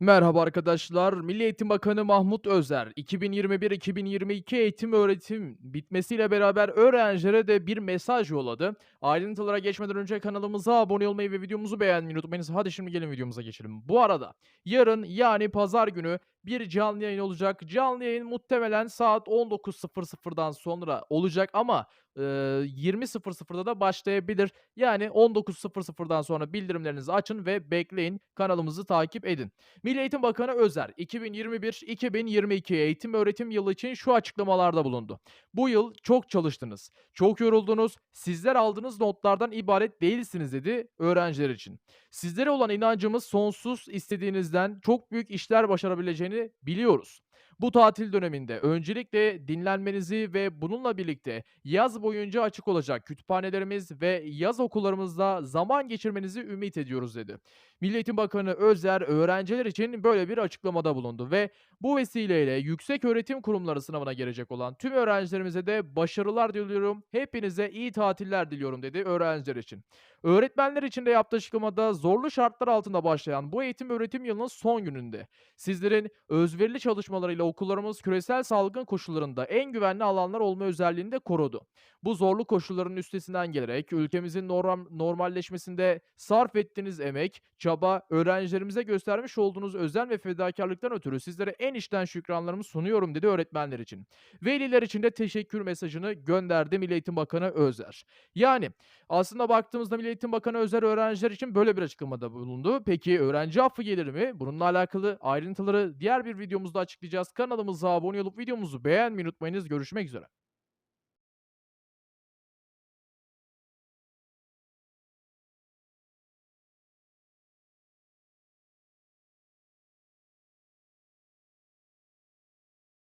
Merhaba arkadaşlar. Milli Eğitim Bakanı Mahmut Özer, 2021-2022 eğitim öğretim bitmesiyle beraber öğrencilere de bir mesaj yolladı. Ayrıntılara geçmeden önce kanalımıza abone olmayı ve videomuzu beğenmeyi unutmayınız. Hadi şimdi gelin videomuza geçelim. Bu arada yarın yani pazar günü bir canlı yayın olacak. Canlı yayın muhtemelen saat 19.00'dan sonra olacak ama e, 20.00'da da başlayabilir. Yani 19.00'dan sonra bildirimlerinizi açın ve bekleyin. Kanalımızı takip edin. Milli Eğitim Bakanı Özer, 2021-2022 eğitim öğretim yılı için şu açıklamalarda bulundu. Bu yıl çok çalıştınız, çok yoruldunuz, sizler aldığınız notlardan ibaret değilsiniz dedi öğrenciler için. Sizlere olan inancımız sonsuz, istediğinizden çok büyük işler başarabileceğini biliyoruz. Bu tatil döneminde öncelikle dinlenmenizi ve bununla birlikte yaz boyunca açık olacak kütüphanelerimiz ve yaz okullarımızda zaman geçirmenizi ümit ediyoruz dedi. Milli Eğitim Bakanı Özer öğrenciler için böyle bir açıklamada bulundu ve bu vesileyle yüksek öğretim kurumları sınavına girecek olan tüm öğrencilerimize de başarılar diliyorum. Hepinize iyi tatiller diliyorum dedi öğrenciler için. Öğretmenler için de yaptığı açıklamada zorlu şartlar altında başlayan bu eğitim öğretim yılının son gününde sizlerin özverili çalışmalarıyla okullarımız küresel salgın koşullarında en güvenli alanlar olma özelliğini de korudu. Bu zorlu koşulların üstesinden gelerek ülkemizin norm normalleşmesinde sarf ettiğiniz emek, çaba, öğrencilerimize göstermiş olduğunuz özen ve fedakarlıktan ötürü sizlere en içten şükranlarımı sunuyorum dedi öğretmenler için. Veliler için de teşekkür mesajını gönderdi Milli Eğitim Bakanı Özer. Yani aslında baktığımızda Milli Eğitim Bakanı Özer öğrenciler için böyle bir açıklamada bulundu. Peki öğrenci affı gelir mi? Bununla alakalı ayrıntıları diğer bir videomuzda açıklayacağız. Kanalımıza abone olup videomuzu beğenmeyi unutmayınız. Görüşmek üzere.